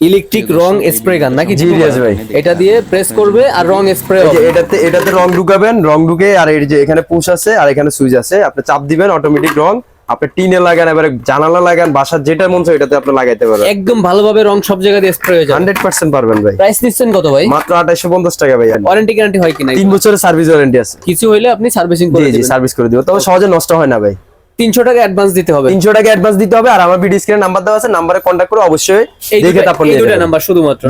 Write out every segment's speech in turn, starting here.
Electric রং spray গান নাকি? জি, রিয়াজ ভাই। এটা দিয়ে প্রেস করবে আর রং স্প্রে এই যে এটাতে এটাতে রং ঢুকাবেন রং ঢুকে আর এই যে এখানে পুশ আছে আর এখানে সুইচ আছে আপনি চাপ দিবেন অটোমেটিক রং। আপনি টিনে লাগান এবারে জানালা লাগান বাসার যেটা মন চায় এটাতে আপনি লাগাইতে পারবেন একদম ভালোভাবে রং সব জায়গায় দিয়ে স্প্রে হয়ে যাবে। হান্ড্রেড পার্সেন্ট পারবেন ভাই। প্রাইস নিচ্ছেন কত ভাই? মাত্র আঠাইশো পঞ্চাশ টাকা ভাই। ওয়ারেন্টি গ্যারান্টি হয় কিনা তিন বছরের সার্ভিস ওয়ারেন্টি আছে। কিছু হইলে আপনি সার্ভিসিং করে জি জি সার্ভিস করে দিব। তবে সহজে নষ্ট হয় না ভাই। তিনশো টাকা অ্যাডভান্স দিতে হবে। তিনশো টাকা অ্যাডভান্স দিতে হবে আর আমার ভিডিও স্ক্রিনে নাম্বার দেওয়া আছে নাম্বারে কন্ট্যাক্ট করে অবশ্যই দেখে তারপর নাম্বার শুধুমাত্র?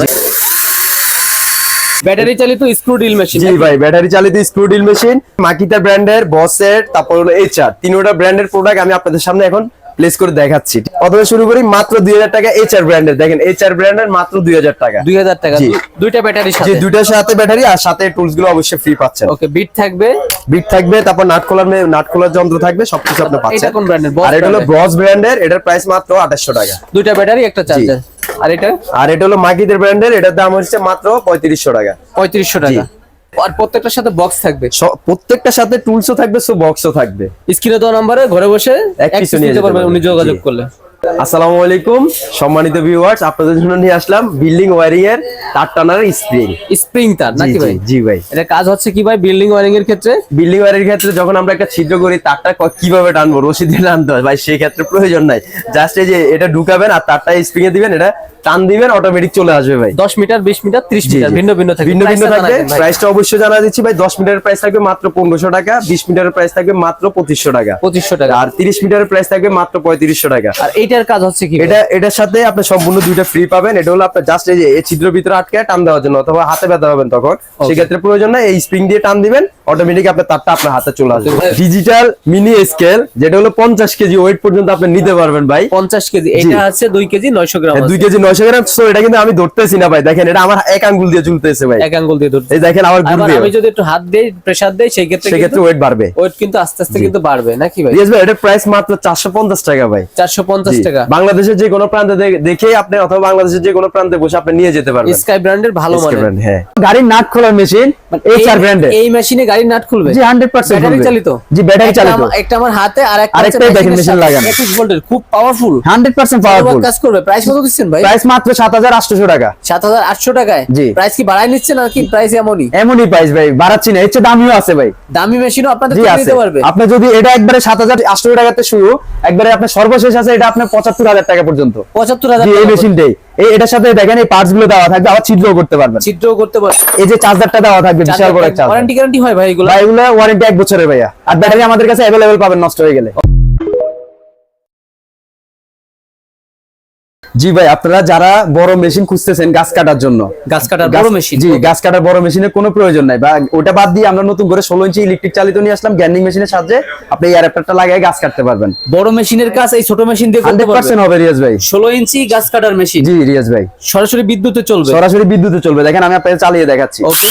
ব্যাটারি চালিত স্ক্রু ড্রিল মেশিন জি ভাই ব্যাটারি চালিত স্ক্রু ড্রিল মেশিন মাকিতা ব্র্যান্ডের বসের তারপর হলো এইচআর তিনটা ব্র্যান্ডের প্রোডাক্ট আমি আপনাদের সামনে এখন প্লেস করে দেখাচ্ছি। প্রথমে শুরু করি মাত্র দুই হাজার টাকা এইচ আর ব্র্যান্ডের দেখেন এইচআর ব্র্যান্ডের মাত্র দুই হাজার টাকা। দুই হাজার টাকা। দুইটা ব্যাটারি সাথে। দুইটার সাথে ব্যাটারি আর সাথে টুলসগুলো অবশ্যই ফ্রি পাচ্ছেন। ওকে বিট থাকবে। বিট থাকবে তারপর নাট খোলার নাট খোলার যন্ত্র থাকবে সবকিছু আপনি এটা পাচ্ছেন। কোন ব্র্যান্ডের আর এটা হলো ব্রস ব্র্যান্ডের এটার প্রাইস মাত্র আঠাশশো টাকা। দুইটা ব্যাটারি একটা চার্জার আর এটা? আর এটা হলো মাকিদের ব্র্যান্ডের এটার দাম হচ্ছে মাত্র পঁয়ত্রিশশো টাকা। পঁয়ত্রিশশো টাকা। আর প্রত্যেকটার সাথে বক্স থাকবে। প্রত্যেকটার সাথে টুলসও থাকবে সো বক্সও থাকবে। স্ক্রিনে দেওয়া নাম্বারে ঘরে বসে এক কিছু নিয়ে যেতে পারবেন। উনি যোগাযোগ করলে। আসসালামু আলাইকুম সম্মানিত ভিউয়ার্স আপনাদের জন্য নিয়ে আসলাম বিল্ডিং ওয়ারিং এর তার টানার স্প্রিং স্প্রিং তার নাকি ভাই? জি ভাই। এটা কাজ হচ্ছে কি ভাই বিল্ডিং ওয়ারিং এর ক্ষেত্রে? বিল্ডিং ওয়ারিং ক্ষেত্রে যখন আমরা একটা ছিদ্র করি তারটা কীভাবে টানবো? রশি দিয়ে টানতে হয়। ভাই সেই ক্ষেত্রে প্রয়োজন নাই। জাস্ট এই যে এটা ঢুকাবেন আর তারটা স্প্রিং এ দিবেন এটা টান দিবেন অটোমেটিক চলে আসবে ভাই। দশ মিটার বিশ মিটার ত্রিশ জি, মিটার ভিন্ন ভিন্ন থাকবে। ভিন্ন ভিন্ন থাকবে। প্রাইসটা অবশ্যই জানা দিচ্ছি ভাই। দশ মিটারের প্রাইস থাকবে মাত্র পনেরোশো টাকা বিশ মিটারের প্রাইস থাকবে মাত্র পঁচিশশো টাকা। পঁচিশশো টাকা। আর তিরিশ মিটারের প্রাইস থাকবে মাত্র পঁয়ত্রিশশো টাকা। আর এইটার কাজ হচ্ছে কি এটা এটার সাথে আপনি সম্পূর্ণ দুইটা ফ্রি পাবেন। এটা হলো আপনার জাস্ট এই যে এই ছিদ্র ভিতরে আটকে টান দেওয়ার জন্য অথবা হাতে ব্যথা হবেন তখন। সেক্ষেত্রে প্রয়োজন নাই এই স্প্রিং দিয়ে টান দিবেন অটোমেটিক আপনার তারটা আপনার হাতে চলে আসবে। ডিজিটাল মিনি স্কেল যেটা হলো পঞ্চাশ কেজি ওয়েট পর্যন্ত আপনি নিতে পারবেন ভাই। পঞ্চাশ কেজি এটা আছে দুই কেজি নয়শো গ্রাম দুই আছে। কেজি নয়শো গ্রাম সো এটা কিন্তু আমি ধরতেছি না ভাই। দেখেন এটা আমার এক আঙ্গুল দিয়ে ঝুলতেছে ভাই। এক আঙ্গুল দিয়ে ধরতে এই দেখেন আমার ঘুরবে আমি যদি একটু হাত দেই প্রেসার দেই সেই ক্ষেত্রে সেক্ষেত্রে ওয়েট বাড়বে। ওয়েট কিন্তু আস্তে আস্তে কিন্তু বাড়বে নাকি ভাই? রিয়াজ ভাই এটার প্রাইস মাত্র চারশো পঞ্চাশ টাকা ভাই। চারশো পঞ্চাশ জি। টাকা। বাংলাদেশের যে কোনো প্রান্তে দেখে আপনি অথবা বাংলাদেশের যে কোনো প্রান্তে বসে আপনি নিয়ে যেতে পারবেন। স্কাই ব্র্যান্ডের ভালো মানে হ্যাঁ। গাড়ির নাট খোলার মেশিন এইচআর ব্র্যান্ডের এই মেশিনে গাড়ির নাট খুলবে? জি 100% ব্যাটারি চালিত? জি ব্যাটারি চালিত। একটা আমার হাতে আর একটা আরেকটাই দেখেন machine লাগানো। 21 ভোল্টের খুব পাওয়ারফুল 100% পাওয়ারফুল কাজ করবে। প্রাইস কত দিচ্ছেন ভাই? প্রাইস মাত্র 7800 টাকা। সাত হাজার আটশো টাকায়? জি। প্রাইস কি বাড়ায় নিচ্ছে নাকি প্রাইস এমনই। এমনই প্রাইস ভাই বাড়াচ্ছি না। এর দামিও আছে ভাই। দামি মেশিনও আপনাদের নিতে পারবে। আপনি যদি এটা একবারে 7800 টাকাতে শুরু একবারে আপনার সর্বশেষ আছে এটা আপনার 75000 টাকা পর্যন্ত। পঁচাত্তর হাজার এই মেশিনটাই এই এটার সাথে দেখেন এই পার্টসগুলো দেওয়া থাকবে আবার ছিদ্রও করতে পারবেন। ছিদ্রও করতে পারবে এই যে চার্জারটা দেওয়া থাকবে বিশাল বড় চার্জার ওয়ারেন্টি গ্যারান্টি হয় ভাই এগুলো? ভাই এগুলো ওয়ারেন্টি এক বছরের ভাইয়া। আর ব্যাটারি আমাদের কাছে অ্যাভেলেবেল পাবেন নষ্ট হয়ে গেলে। জি ভাই আপনারা যারা বড় মেশিন খুঁজতেছেন গাছ কাটার জন্য। গাছ কাটার বড় মেশিন জি গাছ কাটার বড় মেশিনের কোনো প্রয়োজন নাই। বা ওটা বাদ দিয়ে আমরা নতুন করে ষোলো ইঞ্চি ইলেকট্রিক চালিত নিয়ে আসলাম গ্যান্ডিং মেশিনের সাহায্যে আপনি এই অ্যাডাপ্টারটা লাগাই গাছ কাটতে পারবেন। বড় মেশিনের কাজ এই ছোট মেশিন দিয়ে করতে হান্ড্রেড পারবে পার্সেন্ট হবে রিয়াজ ভাই। ষোলো ইঞ্চি গাছ কাটার মেশিন জি রিয়াজ ভাই। সরাসরি বিদ্যুতে চলবে। সরাসরি বিদ্যুতে চলবে। দেখেন আমি আপনাদের চালিয়ে দেখাচ্ছি। ওকে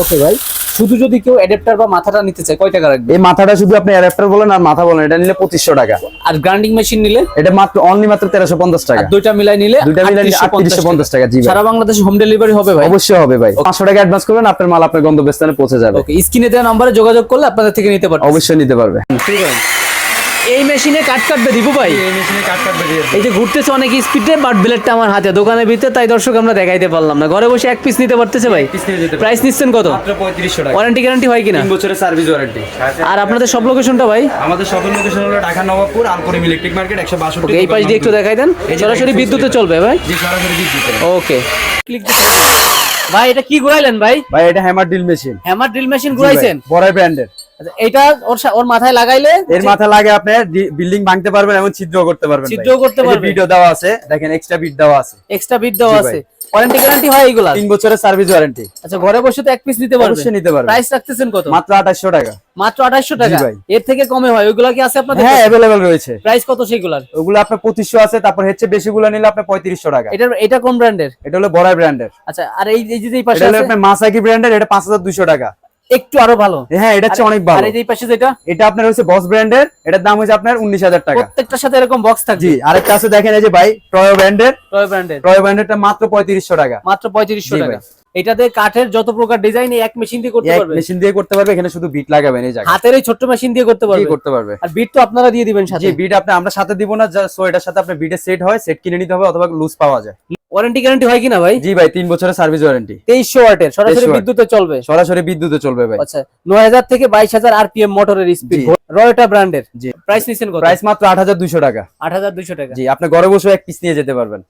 ওকে ভাই। শুধু যদি কেউ অ্যাডাপ্টার বা মাথাটা নিতে চায় কয় টাকা রাখবে? এই মাথাটা শুধু আপনি অ্যাডাপ্টার বলেন আর মাথা বলেন এটা নিলে 2500 টাকা। আর গ্রাইন্ডিং মেশিন নিলে? এটা মাত্র অনলি মাত্র তেরোশো পঞ্চাশ টাকা। আর দুইটা মিলাই নিলে দুইটা মিলাই নিলে 3850 টাকা, জি ভাই। সারা বাংলাদেশে হোম ডেলিভারি হবে ভাই? অবশ্যই হবে ভাই। পাঁচশো টাকা অ্যাডভান্স করবেন আপনার মাল আপনার গন্তব্যস্থানে পৌঁছে যাবে। ওকে স্ক্রিনে দেওয়া নম্বরে যোগাযোগ করলে আপনাদের থেকে নিতে পারবেন অবশ্যই নিতে পারবে। এই মেশিনে কাট কাটবে দিব ভাই? এই মেশিনে কাট কাটবে এই যে ঘুরতেছে অনেক স্পিডে বাট ব্লেডটা আমার হাতে। দোকানের ভিতরে তাই দর্শক আমরা দেখাইতে পারলাম না। ঘরে বসে এক পিস নিতে পারতেছে ভাই? প্রাইস নিচ্ছেন কত? পঁয়ত্রিশশো টাকা। ওয়ারেন্টি গ্যারান্টি হয় কিনা? তিন বছরের সার্ভিস ওয়ারেন্টি আর আপনাদের সব লোকেশনটা ভাই? আমাদের শপিং লোকেশন হলো ঢাকা নবাবপুর আলকরিম ইলেকট্রিক মার্কেট একশো বাষট্টি ওকে এই পাশ দিয়ে একটু দেখাই দেন। সরাসরি বিদ্যুতে চলবে ভাই। জি সরাসরি বিদ্যুতে ওকে ক্লিক ভাই এটা কি ঘুরাইলেন ভাই? ভাই এটা hammer drill machine hammer drill machine ঘুরাইছেন? বড় ব্র্যান্ডের আচ্ছা, এটা ওর ওর মাথায় লাগাইলে এর মাথা লাগে আপনি বিল্ডিং ভাঙতে পারবেন এবং ছিদ্র করতে পারবেন ছিদ্রও করতে পারবেন। ভিডিও দেওয়া আছে দেখেন এক্সট্রা বিট দেওয়া আছে। এক্সট্রা বিট দেওয়া আছে। ওয়ারেন্টি গ্যারান্টি হয় এগুলা তিন বছরের সার্ভিস ওয়ারেন্টি আচ্ছা ঘরে বসে তো এক পিস নিতে পারবেন। অবশ্যই নিতে পারবেন। প্রাইস রাখতেছেন কত? মাত্র আঠাশশো টাকা। মাত্র 2800 টাকা। এর থেকে কমে হয়। ওইগুলা কি আছে আপনাদের হ্যাঁ অ্যাভেলেবেল রয়েছে। প্রাইস কত সেইগুলার? ওগুলো আপনার পঁচিশশো আছে তারপর হচ্ছে বেশিগুলো নিলে আপনার পঁয়ত্রিশশো টাকা। এটা এটা কোন ব্র্যান্ডের এটা হলো বড় ব্র্যান্ডের আচ্ছা আর এই যে এই পাশে এটা হলো আপনার মাসাকি ব্র্যান্ডের এটা পাঁচ হাজার দুশো টাকা। একটু আরও ভালো। হ্যাঁ এটা হচ্ছে অনেক আর ভালো। এই এই পাশে যেটা? এটা আপনার হচ্ছে বস ব্র্যান্ডের এটার দাম হচ্ছে আপনার উনিশ হাজার টাকা। প্রত্যেকটার সাথে এরকম বক্স থাকে জি আরেকটা আছে দেখেন এই যে ভাই ট্রয় ব্র্যান্ডের টয় ব্র্যান্ডের ট্রয় ব্র্যান্ডেরটা মাত্র পঁয়ত্রিশশো টাকা। মাত্র 3500 টাকা। এটাতে কাঠের যত প্রকার ডিজাইন এক মেশিন দিয়ে করতে পারবে। মেশিন দিয়ে করতে পারবে এখানে শুধু বিট লাগাবেন এই জায়গায়। হাতের এই ছোট্ট মেশিন দিয়ে করতে পারবে। করতে পারবে। আর বিট তো আপনারা দিয়ে দিবেন সাথে। জি বিট আপনি আমরা সাথে দিব না সো এটার সাথে আপনার বিটের সেট হয় সেট কিনে নিতে হবে অথবা লুজ পাওয়া যায়। ওয়ারেন্টি গ্যারান্টি হয় কিনা ভাই? জি ভাই তিন বছরের সার্ভিস ওয়ারেন্টি তেইশশো ওয়াটের সরাসরি বিদ্যুতে চলবে? সরাসরি বিদ্যুতে চলবে ভাই। আচ্ছা নয় হাজার থেকে বাইশ হাজার আরপিএম মোটরের স্পিড রয়টা ব্র্যান্ডের জি। প্রাইস নিচ্ছেন কত? প্রাইস মাত্র আট হাজার দুইশো টাকা। আট হাজার দুইশো টাকা। জি আপনি ঘরে বসে এক পিস নিয়ে যেতে পারবেন।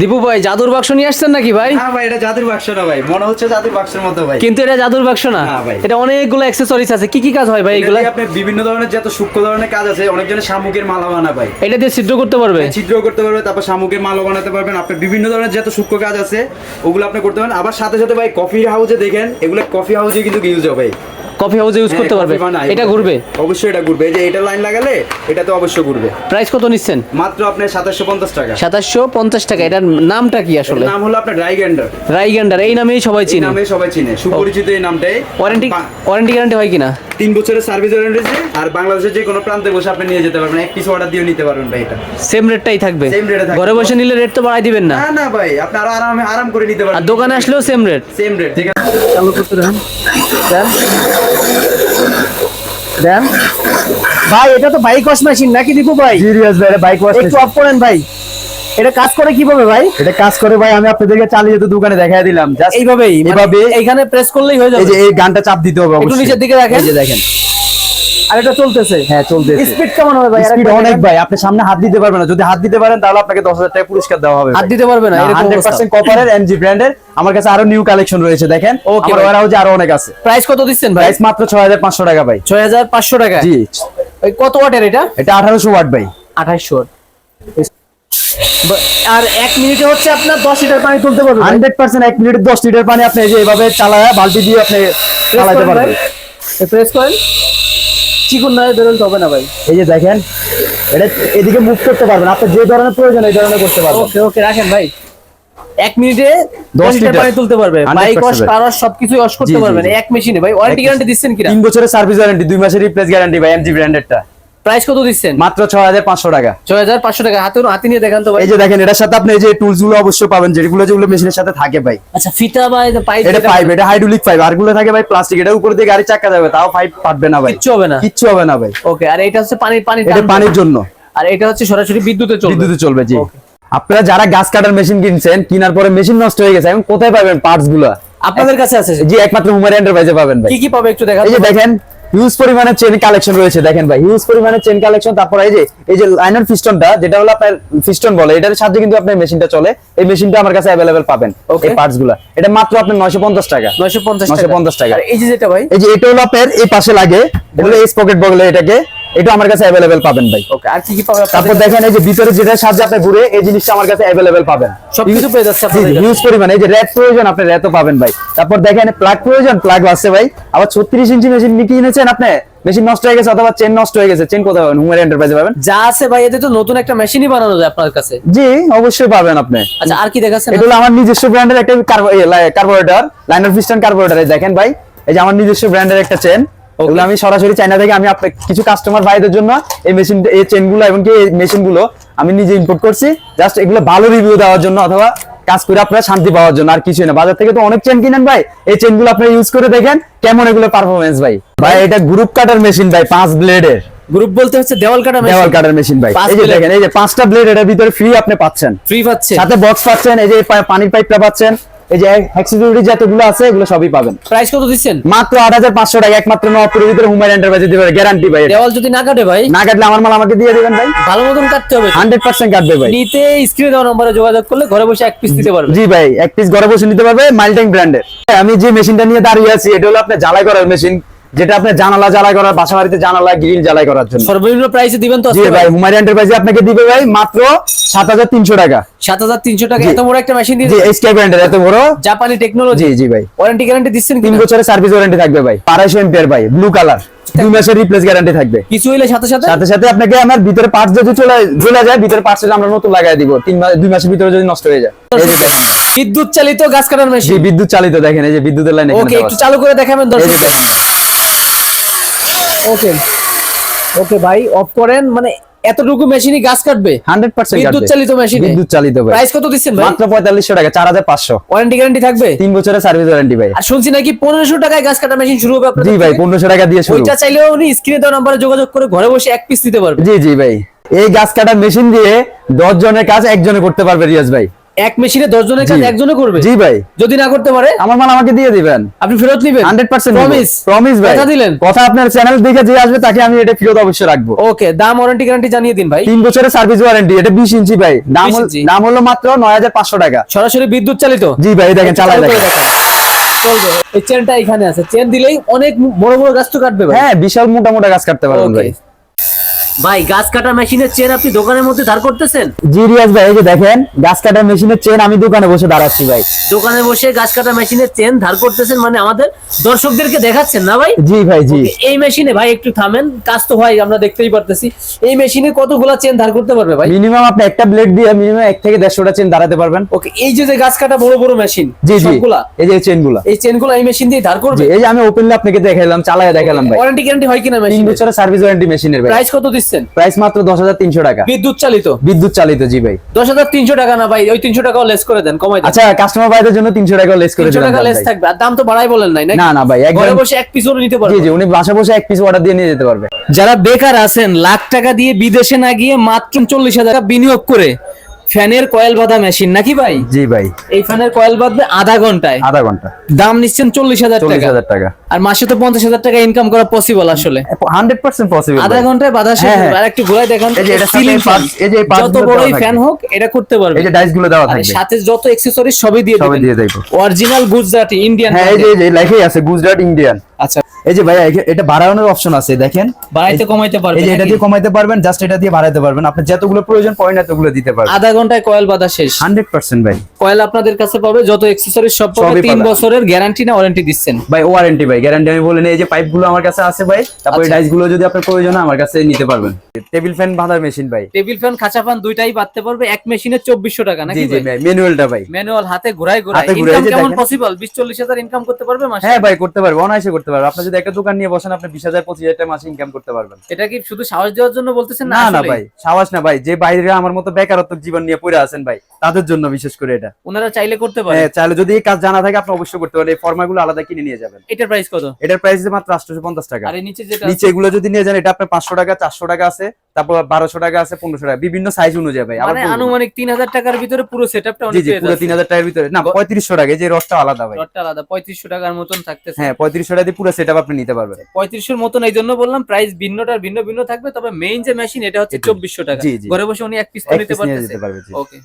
দীপু ভাই জাদুর বাক্স নিয়ে আসছেন নাকি ভাই? হ্যাঁ ভাই এটা জাদুর বাক্স না ভাই মনে হচ্ছে জাদুর বাক্সের মতো ভাই। কিন্তু এটা জাদুর বাক্স না? না ভাই। এটা অনেকগুলো অ্যাক্সেসরিজ আছে কি কি কাজ হয় ভাই এগুলো? আপনি বিভিন্ন ধরনের যত সূক্ষ্ম ধরনের কাজ আছে অনেকজনের শামুকের মালা বানা ভাই। এটা দিয়ে ছিদ্র করতে পারবে? ছিদ্র করতে পারবে তারপর শামুকের মালা বানাতে পারবেন আপনি বিভিন্ন ধরনের যত সূক্ষ্ম কাজ আছে, ওগুলো আপনি করতে পারেন। আবার সাথে সাথে ভাই কফি হাউসে দেখেন, এগুলো কফি হাউসে কিন্তু ইউজ হবে কফি হাউসে ইউজ করতে হ্যাঁ, পারবে। coffee এটা ঘুরবে। অবশ্যই এটা ঘুরবে। এই যে এটা লাইন লাগালে এটা তো অবশ্যই ঘুরবে। প্রাইস কত নিচ্ছেন? মাত্র আপনার সাতাশশো পঞ্চাশ টাকা। সাতাশশো পঞ্চাশ টাকা। এটার নামটা কি আসলে? নাম হলো আপনার রাইগেন্ডার এই নামেই সবাই চিনে। নামে সবাই চিনে। সুপরিচিত এই নামটাই। ওয়ারেন্টি ওয়ারেন্টি গ্যারান্টি হয় কিনা? তিন বছরের সার্ভিস ওয়ারেন্টি আর বাংলাদেশের যে কোনো প্রান্তে বসে আপনি নিয়ে যেতে পারবেন। এক পিস অর্ডার দিয়ে নিতে পারবেন ভাই এটা। সেম রেটটাই থাকবে। সেম এ থাকবে। ঘরে বসে নিলে রেট তো বাড়াই দিবেন না। না না ভাই আপনি আরও আরামে আরাম করে নিতে পারবেন। আর দোকানে আসলেও সেম রেট সেম রেট ঠিক আছে। চালু করতে দেন। দেন। ভাই এটা তো বাইক ওয়াশ মেশিন নাকি দীপু ভাই? সিরিয়াস ভাই বাইক ওয়াশ একটু অফ করেন ভাই। এটা কাজ করে কীভাবে ভাই? এটা কাজ করে ভাই আমি আপনাদেরকে চালিয়ে তো দোকানে দেখাই দিলাম। জাস্ট এইভাবেই মানে এইভাবে এইখানে প্রেস করলেই হয়ে এই যাবে যে এই গানটা চাপ দিতে হবে একটু নিচের দিকে রাখেন। এই যে দেখেন। আর এটা চলতেছে। হ্যাঁ চলতেছে। স্পিড কেমন হবে ভাই? স্পিড অনেক ভাই আপনি সামনে হাত দিতে পারবেন না। যদি হাত দিতে পারেন তাহলে আপনাকে দশ হাজার টাকা পুরস্কার দেওয়া হবে হাত দিতে পারবে না? এরকম হান্ড্রেড পার্সেন্ট কপারের এমজি ব্র্যান্ডের আমার কাছে আরও নিউ কালেকশন রয়েছে দেখেন। Okay, আমার ভাই। ওয়ারহাউজে আরও অনেক আছে। প্রাইস কত দিচ্ছেন ভাই? প্রাইস মাত্র ছয় হাজার পাঁচশো টাকা ভাই। ছয় হাজার পাঁচশো টাকা? জি। ওই কত ওয়াটের এটা? এটা আঠারোশো ওয়াট ভাই। আঠাইশশো আর এক মিনিটে হচ্ছে আপনার দশ লিটার পানি তুলতে পারবে ভাই। হান্ড্রেড পার্সেন্ট এক মিনিটে দশ লিটার পানি আপনি এই যে এভাবে চালায় বালতি দিয়ে আপনি চালাতে পারবেন। প্রেস করেন। চিকুন না বেরোলে তবে না ভাই। এই যে দেখেন এটা এদিকে মুভ করতে পারবেন আপনার যে ধরনের প্রয়োজন এই ধরনের করতে পারবেন। ওকে ওকে রাখেন ভাই। এক মিনিটে দশ লিটার। পানি তুলতে পারবে। Bike wash. কার ওয়াশ সবকিছু ওয়াশ করতে পারবেন। এক মেশিনে ভাই ওয়ারেন্টি গ্যারান্টি দিচ্ছেন কিনা? তিন বছরের সার্ভিস ওয়ারেন্টি দুই মাসের রিপ্লেস গ্যারান্টি ভাই এমজি ব্র্যান্ডেরটা প্রাইস কত দিচ্ছেন? মাত্র ছয় হাজার পাঁচশো টাকা। ছয় হাজার পাঁচশো টাকা। হাতে হাতে নিয়ে দেখান তো ভাই। এই যে দেখেন এটার সাথে আপনি এই যে টুলসগুলো অবশ্যই পাবেন যেগুলো যেগুলো মেশিনের সাথে থাকে ভাই। আচ্ছা ফিতা পাইপ এটা পাইপ এটা হাইড্রোলিক পাইপ আরগুলো থাকে ভাই প্লাস্টিক এটা উপর দিয়ে গাড়ি চাকা যাবে তাও পাইপ না ভাই। কিচ্ছু হবে না। কিচ্ছু হবে না ভাই। ওকে আর এটা হচ্ছে পানি পানি এটা পানির জন্য। আর এটা হচ্ছে সরাসরি বিদ্যুতে চলবে। বিদ্যুতে চলবে জি। আপনারা যারা গাছ কাটার মেশিন কিনছেন কেনার পরে মেশিন নষ্ট হয়ে গেছে এখন কোথায় পাবেন পার্টসগুলা? আপনাদের কাছে আছে। জি একমাত্র হুমার এন্টারপ্রাইজে পাবেন ভাই। কি কি পাবে একটু দেখান এই যে দেখেন হিউজ পরিমাণে চেন কালেকশন রয়েছে দেখেন ভাই। হিউজ পরিমাণে চেন কালেকশন তারপর এই যে এই যে লাইনার পিস্টনটা যেটা হলো আপনার পিস্টন বলে এটার সাথে কিন্তু আপনার মেশিনটা চলে। এই মেশিনটা আমার কাছে অ্যাভেলেবেল পাবেন ওকে এই পার্টসগুলা এটা মাত্র আপনার 950 টাকা। নয়শো পঞ্চাশ 950 টাকা। আর এই যে যেটা ভাই? এই যে এটা হলো আপনার এই পাশে লাগে এগুলো এস পকেট বলে এটাকে এটা আমার কাছে অ্যাভেলেবেল পাবেন ভাই। ওকে আর কি কি পাবে তারপর দেখেন এই যে ভিতরে যেটার সাহায্যে আপনি ঘুরে এই জিনিসটা আমার কাছে অ্যাভেলেবেল পাবেন। সবকিছু পেয়ে যাচ্ছে। হিউজ পরিমাণে। এই যে প্রয়োজন আপনি পাবেন ভাই। তারপর দেখেন প্লাগ প্রয়োজন প্লাগ আছে ভাই। আবার 36 ইঞ্চি মেশিন নিয়ে কিনেছেন আপনি? মেশিন নষ্ট হয়ে গেছে অথবা চেন নষ্ট হয়ে গেছে। চেন কোথায় পাবেন? এন্টারপ্রাইজে পাবেন। যা আছে ভাই এতে তো নতুন একটা মেশিনই বানানো যায় আপনার কাছে। জি অবশ্যই পাবেন আপনি। আচ্ছা আর কি দেখাচ্ছেন? এটা হলো আমার নিজস্ব ব্র্যান্ডের একটা কার্বোরেটর লাইনার পিস্টন কার্বোরেটর দেখেন ভাই। এই যে আমার নিজস্ব ব্র্যান্ডের একটা চেন ওগুলো আমি সরাসরি চাইনা থেকে আমি আপনার কিছু কাস্টমার ভাইদের জন্য এই মেশিন এই চেনগুলো এবং কি এই মেশিনগুলো আমি নিজে ইম্পোর্ট করছি। জাস্ট এগুলো ভালো রিভিউ দেওয়ার জন্য অথবা কাজ করে আপনারা শান্তি পাওয়ার জন্য আর কিছুই না। বাজার থেকে তো অনেক চেন কিনেন ভাই। এই চেনগুলো আপনারা ইউজ করে দেখেন কেমন এগুলো পারফরমেন্স ভাই। ভাই এটা গ্রুপ কাটার মেশিন ভাই পাঁচ ব্লেডের গ্রুপ বলতে হচ্ছে দেওয়াল কাটা দেওয়াল কাটার মেশিন ভাই। এই যে দেখেন এই যে পাঁচটা ব্লেড এটার ভিতরে ফ্রি আপনি পাচ্ছেন। ফ্রি পাচ্ছে সাথে বক্স পাচ্ছেন এই যে পানির পাইপটা পাচ্ছেন। এই যে যতগুলো আছে এগুলো সবই পাবেন। প্রাইস কত দিচ্ছেন? মাত্র আট হাজার পাঁচশো টাকা একমাত্র ভিতরে হুমায়ুন এন্টারপ্রাইজে দিবে গ্যারান্টি ভাই দেওয়াল যদি না কাটে ভাই? না কাটলে আমার মাল আমাকে দিয়ে দিবেন ভাই। ভালো মতন কাটতে হবে। হান্ড্রেড পার্সেন্ট কাটবে ভাই। নিতে স্ক্রিনে দেওয়া নম্বরে যোগাযোগ করলে ঘরে বসে এক পিস দিতে পারবে। জি ভাই এক পিস ঘরে বসে নিতে পারবে মাইলটেং ব্র্যান্ডের আমি যে মেশিনটা নিয়ে দাঁড়িয়ে আছি এটা হলো আপনার জ্বালাই করার মেশিন যেটা আপনার জানালা জ্বালাই করার বাসা বাড়িতে জানালা গ্রিল জ্বালাই করার জন্য। সর্বনিম্ন প্রাইসে দিবেন তো? জি ভাই হুমায়ুন এন্টারপ্রাইজে আপনাকে দিবে ভাই মাত্র সাত হাজার তিনশো টাকা। সাত হাজার তিনশো টাকা। এত বড় একটা মেশিন দিয়ে জি এসকে ব্র্যান্ডের এত বড়। জাপানি টেকনোলজি জি ভাই। ওয়ারেন্টি গ্যারান্টি দিচ্ছেন তিন কিনা বছরের সার্ভিস ওয়ারেন্টি থাকবে ভাই। আড়াইশো এম্পিয়ার ভাই ব্লু কালার দুই মাসের রিপ্লেস গ্যারান্টি থাকবে। কিছু হইলে সাথে সাথে? সাথে সাথে আপনাকে আমার ভিতরে পার্টস যদি চলে চলে যায় ভিতরে পার্টস আমরা নতুন লাগাই দিব। তিন মাস দুই মাসের ভিতরে যদি নষ্ট হয়ে যায়। এই যে দেখেন। বিদ্যুৎ চালিত গাছ কাটার মেশিন বিদ্যুৎ চালিত দেখেন এই যে বিদ্যুতের লাইন ওকে একটু চালু করে দেখাবেন দর্শক। দেখেন। ওকে ওকে ভাই অফ করেন। মানে এতটুকু মেশিনে গাছ কাটবে? হান্ড্রেড পার্সেন্ট বিদ্যুৎ চালিত মেশিনে বিদ্যুৎ চালিত ভাই। প্রাইস কত দিচ্ছেন ভাই? মাত্র পঁয়তাল্লিশশো টাকা চার হাজার পাঁচশো। ওয়ারেন্টি গ্যারান্টি থাকবে? তিন বছরের সার্ভিস ওয়ারেন্টি ভাই। আর শুনছি নাকি পনেরোশো টাকায় গাছ কাটা মেশিন শুরু হবে আপনাদের জি ভাই থেকে? পনেরোশো টাকা দিয়ে শুরু। ওইটা চাইলেও উনি স্ক্রিনে দেওয়া নাম্বারে যোগাযোগ করে ঘরে বসে এক পিস নিতে পারবে জি জি ভাই। এই গাছ কাটা মেশিন দিয়ে দশ জনের কাজ একজনে করতে পারবে রিয়াজ ভাই। এক মেশিনে দশ জনের কাজ একজনে করবে? জি ভাই। যদি না করতে পারে? আমার মাল আমাকে দিয়ে দিবেন। আপনি ফেরত নিবেন? হান্ড্রেড পার্সেন্ট প্রমিস প্রমিস ভাই। কথা দিলেন? কথা আপনার চ্যানেল দেখে যে আসবে তাকে আমি এটা ফেরত অবশ্যই রাখব। ওকে দাম ওয়ারেন্টি গ্যারান্টি জানিয়ে দিন ভাই। তিন বছরের সার্ভিস ওয়ারেন্টি এটা বিশ ইঞ্চি ভাই। দাম 20 দাম হলো মাত্র নয় হাজার পাঁচশো টাকা। সরাসরি বিদ্যুৎ চালিত? জি ভাই দেখেন চালাই চালু করে দেখেন। চলবে। এই চেনটা এখানে আছে। চেন দিলেই অনেক বড় বড় গাছ তো কাটবে ভাই। হ্যাঁ বিশাল মোটা মোটা গাছ কাটতে পারবেন ভাই। ভাই গাছ কাটা মেশিনের চেন আপনি দোকানের মধ্যে ধার করতেছেন? জি রিয়াজ ভাই এই যে দেখেন গাছ কাটার মেশিনের চেন আমি দোকানে বসে দাঁড়াচ্ছি ভাই। দোকানে বসে গাছ কাটা মেশিনের চেন ধার করতেছেন মানে আমাদের দর্শকদেরকে দেখাচ্ছেন না ভাই? জি ভাই জি। এই মেশিনে ভাই একটু থামেন কাজ তো হয় আমরা দেখতেই পারতেছি। এই মেশিনে কতগুলা চেন ধার করতে পারবে ভাই? মিনিমাম আপনি একটা ব্লেড দিয়ে মিনিমাম এক থেকে দেড়শোটা চেন দাঁড়াতে পারবেন। ওকে এই যে যে গাছ কাটা বড় বড় মেশিন জি জি। এই যে চেনগুলা। এই চেনগুলো এই মেশিন দিয়ে ধার করবে? এই যে আমি ওপেনলি আপনাকে দেখাইলাম চালায় দেখালাম ভাই। ওয়ারেন্টি গ্যারান্টি হয় কিনা মেশিন বছরের সার্ভিস ওয়ারেন্টি মেশিনের ভাই। প্রাইস কত দিচ্ছেন? প্রাইস মাত্র দশ হাজার তিনশো টাকা। বিদ্যুৎ চালিত। বিদ্যুৎ চালিত জি ভাই। দশ হাজার তিনশো টাকা না ভাই ওই তিনশো টাকাও লেস করে দেন কমাই আচ্ছা কাস্টমার ভাইদের জন্য তিনশো টাকা লেস করে দেন টাকা লেস থাকবে। আর দাম তো বাড়াই বলেন নাই না না ভাই একবার ঘরে বসে এক পিস নিতে জি পারবে। জি উনি বাসা বসে এক পিস অর্ডার দিয়ে নিয়ে যেতে পারবে। যারা বেকার আছেন লাখ টাকা দিয়ে বিদেশে না গিয়ে মাত্র চল্লিশ হাজার টাকা বিনিয়োগ করে ফ্যানের কয়েল বাঁধা মেশিন নাকি ভাই? জি ভাই। এই ফ্যানের কয়েল বাঁধবে আধা ঘন্টায়। আধা ঘণ্টা। দাম নিচ্ছেন চল্লিশ হাজার চল্লিশ টাকা। হাজার টাকা। আর মাসে তো পঞ্চাশ হাজার টাকা ইনকাম করা পসিবল আসলে। হান্ড্রেড পার্সেন্ট পসিবল আধা ঘন্টায় বাধা শেষ। আর একটু ঘুরাই দেখান সিলিং ফ্যান যত বড়ই ফ্যান হোক এটা করতে পারবে এই যে ডাইসগুলো দেওয়া থাকবে। সাথে যত অ্যাকসেসরিজ সবই দিয়ে সবই দিয়ে দেবো অরিজিনাল গুজরাটি ইন্ডিয়ান হ্যাঁ এই যে লেখাই আছে গুজরাট ইন্ডিয়ান আচ্ছা এই যে ভাইয়া এটা বাড়ানোর অপশন আছে দেখেন। বাড়াইতে কমাইতে পারবে এই যে এটা দিয়ে কমাইতে পারবেন জাস্ট এটা দিয়ে বাড়াইতে পারবেন। আপনি যতগুলো প্রয়োজন পয়েন্ট এতগুলো দিতে পারবেন। আধা ঘন্টায় কয়েল বাঁধা শেষ। হান্ড্রেড পার্সেন্ট ভাই। কয়েল আপনাদের কাছে পাবে যত অ্যাকসেসরিজ সব পাবে সবই তিন পাবে। বছরের গ্যারান্টি না ওয়ারেন্টি দিচ্ছেন। ভাই ওয়ারেন্টি ভাই গ্যারান্টি আমি বলে এই যে পাইপগুলো আমার কাছে আছে ভাই তারপরে আচ্ছা। ডাইসগুলো যদি আপনার প্রয়োজন হয় আমার কাছে নিতে পারবেন। টেবিল ফ্যান বাঁধার মেশিন ভাই। টেবিল ফ্যান খাঁচা ফ্যান দুইটাই বাঁধতে পারবে এক মেশিনে চব্বিশশো টাকা জি নাকি জি ভাই? ম্যানুয়ালটা ভাই। ম্যানুয়াল হাতে হাতে ঘুরাই, ইনকাম কেমন পসিবল বিশ চল্লিশ হাজার ইনকাম করতে পারবে মাসে? হ্যাঁ ভাই করতে পারবে অনায়াসে করতে পারবে। আপনি যদি একটা দোকান নিয়ে বসেন আপনি বিশ হাজার পঁচিশ হাজার টাকা মাসে ইনকাম করতে পারবেন। এটা কি শুধু সাহস দেওয়ার জন্য বলতেছেন না না ভাই সাহস না ভাই। যে বাইরে আমার মতো বেকারত্ব জীবন নিয়ে পড়ে আছেন ভাই তাদের জন্য বিশেষ করে এটা। ওনারা চাইলে করতে পারে। হ্যাঁ চাইলে যদি এই কাজ জানা থাকে আপনি অবশ্যই করতে পারেন। এই ফর্মা গুলো আলাদা কিনে নিয়ে যাবেন। এটার প্রাইস কত? এটার প্রাইস মাত্র আটশোশো পঞ্চাশ টাকা। আর নিচে যেটা নিচে এগুলো যদি নিয়ে যান এটা আপনার পাঁচশো টাকা চারশো টাকা আছে। তারপর বারোশো টাকা আছে পনেরোশো টাকা। বিভিন্ন সাইজ অনুযায়ী ভাই মানে আনুমানিক তিন হাজার টাকার ভিতরে পুরো সেটআপটা জি অনেক জি পুরো তিন হাজার টাকার ভিতরে। না পঁয়ত্রিশশো টাকা যে রসটা আলাদা ভাই। রডটা আলাদা পঁয়ত্রিশশো টাকার মতন থাকতেছে। হ্যাঁ পঁয়ত্রিশশো টাকা দিয়ে পুরো সেট আপনি নিতে পারবেন। পঁয়ত্রিশশোর মতন এই জন্য বললাম প্রাইস ভিন্নটার ভিন্ন ভিন্ন থাকবে তবে মেইন যে মেশিন এটা হচ্ছে চব্বিশশো টাকা। ঘরে বসে উনি এক পিস নিতে পারবে ওকে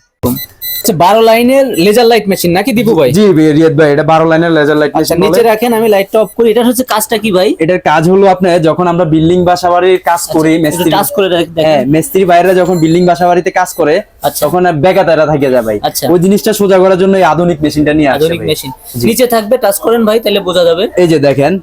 আচ্ছা বারো লাইনের লেজার লাইট মেশিন নাকি দীপু ভাই? জি রিয়াদ ভাই এটা বারো লাইনের লেজার লাইট আচ্ছা মেশিন নিচে রাখেন আমি লাইটটা অফ করি। এটা হচ্ছে কাজটা কি ভাই? এটার কাজ হলো আপনার যখন আমরা বিল্ডিং বাসা বাড়ির কাজ করি মিস্ত্রি টাচ করে হ্যাঁ মিস্ত্রি বাইরে যখন বিল্ডিং বাসা বাড়িতে কাজ করে আচ্ছা। তখন বেকাতারা থাকে যায় ভাই। আচ্ছা। ওই জিনিসটা সোজা করার জন্য এই আধুনিক মেশিনটা নিয়ে আধুনিক মেশিন নিচে থাকবে টাচ করেন ভাই তাহলে বোঝা যাবে। এই যে দেখেন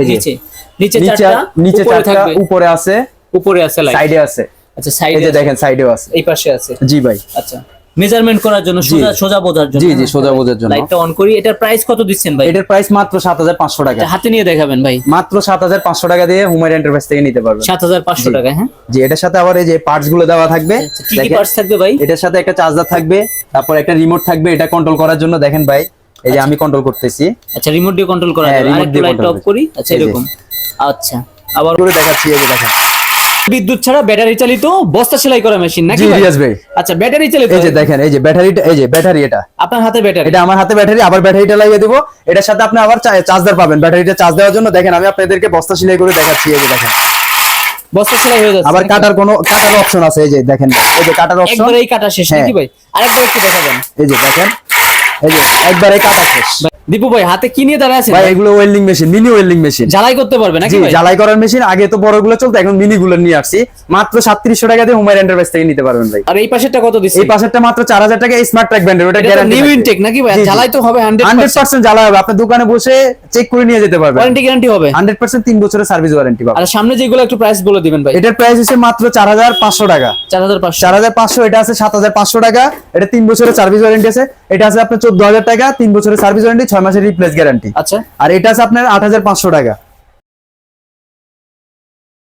এই যে। নিচে। নিচে নিচে চারটা নিচে চারটা উপরে আছে। উপরে আছে লাইট সাইডে আছে। আচ্ছা সাইডে দেখেন সাইডেও আছে। এই পাশে আছে। জি ভাই। আচ্ছা। মেজারমেন্ট করার জন্য সোজা সোজা বোঝার জন্য জি জি সোজা বোঝার জন্য। লাইটটা অন করি। এটার প্রাইস কত দিচ্ছেন ভাই? এটার প্রাইস মাত্র সাত হাজার পাঁচশো টাকা। হাতে নিয়ে দেখাবেন ভাই। মাত্র সাত হাজার পাঁচশো টাকা দিয়ে হুমায়ুন এন্টারপ্রাইজ থেকে নিতে পারবেন। সাত হাজার পাঁচশো জি। টাকা হ্যাঁ? জি এটার সাথে আবার এই যে পার্টসগুলো দেওয়া থাকবে আচ্ছা, কি কি পার্টস থাকবে ভাই? এটার সাথে একটা চার্জার থাকবে তারপর একটা রিমোট থাকবে এটা কন্ট্রোল করার জন্য দেখেন ভাই এই যে আমি কন্ট্রোল করতেছি। আচ্ছা রিমোট দিয়ে কন্ট্রোল করা হ্যাঁ, যাবে। আরেকটু দিয়ে লাইট অফ করি। আচ্ছা এরকম। আচ্ছা আবার করে দেখাচ্ছি এই যে দেখেন। বিদ্যুৎ ছাড়া ব্যাটারি চালিত বস্তা সেলাই করা মেশিন নাকি? রিয়াজ ভাই? আচ্ছা ব্যাটারি চালিত। এই যে দেখেন এই যে ব্যাটারিটা এই যে ব্যাটারি এটা। আপনার হাতে ব্যাটারি। এটা আমার হাতে ব্যাটারি আবার ব্যাটারিটা লাগিয়ে দিব। এটার সাথে আপনি আবার চার্জার পাবেন। ব্যাটারিটা চার্জ দেওয়ার জন্য দেখেন আমি আপনাদেরকে বস্তা সেলাই করে দেখাচ্ছি এই যে দেখেন। বস্তা সেলাই হয়ে যাচ্ছে আবার কাটার কোনো কাটার অপশন আছে এই যে দেখেন। এই যে কাটার অপশন একবার এই কাটা শেষ হ্যাঁ। নাকি ভাই? আরেকবার একটু দেখাবেন। এই যে দেখেন। এই যে একবারে কাটা শেষ। দীপু ভাই হাতে কি নিয়ে দাঁড়ায় আছেন? ভাই এগুলো welding machine mini welding machine জ্বালাই করতে পারবে নাকি ভাই? জ্বালাই করার মেশিন আগে তো বড়গুলো চলতো এখন মিনি গুলো নিয়ে আসছি। মাত্র সাতত্রিশশো টাকা দিয়ে হুমায়ুন এন্টারপ্রাইজ থেকে নিতে পারবেন ভাই। আর এই পাশেরটা কত এই পাশেরটা মাত্র চার হাজার টাকা স্মার্ট ট্র্যাক ব্র্যান্ডের ওটা গ্যারান্টি নিউ ইনটেক নাকি ভাই? জ্বালাই তো হবে হান্ড্রেড হান্ড্রেড পার্সেন্ট জ্বালা হবে। আপনার দোকানে বসে চেক করে নিয়ে যেতে পারবেন। ওয়ারেন্টি গ্যারান্টি হবে। হান্ড্রেড পার্সেন্ট তিন বছরের সার্ভিস ওয়ারেন্টি পাবেন। আর সামনে যেগুলো একটু প্রাইস বলে দিবেন ভাই। এটার প্রাইস হচ্ছে মাত্র চার হাজার পাঁচশো টাকা। চার হাজার পাঁচশো। চার হাজার পাঁচশো এটা আছে সাত হাজার পাঁচশো টাকা। এটা তিন বছরের সার্ভিস ওয়ারেন্টি আছে। এটা আছে আপনার চোদ্দ হাজার টাকা তিন বছরের সার্ভিস ওয়ারেন্টি ছয় মাসের রিপ্লেস গ্যারান্টি আচ্ছা। আর এটা আছে আপনার আট হাজার পাঁচশো টাকা।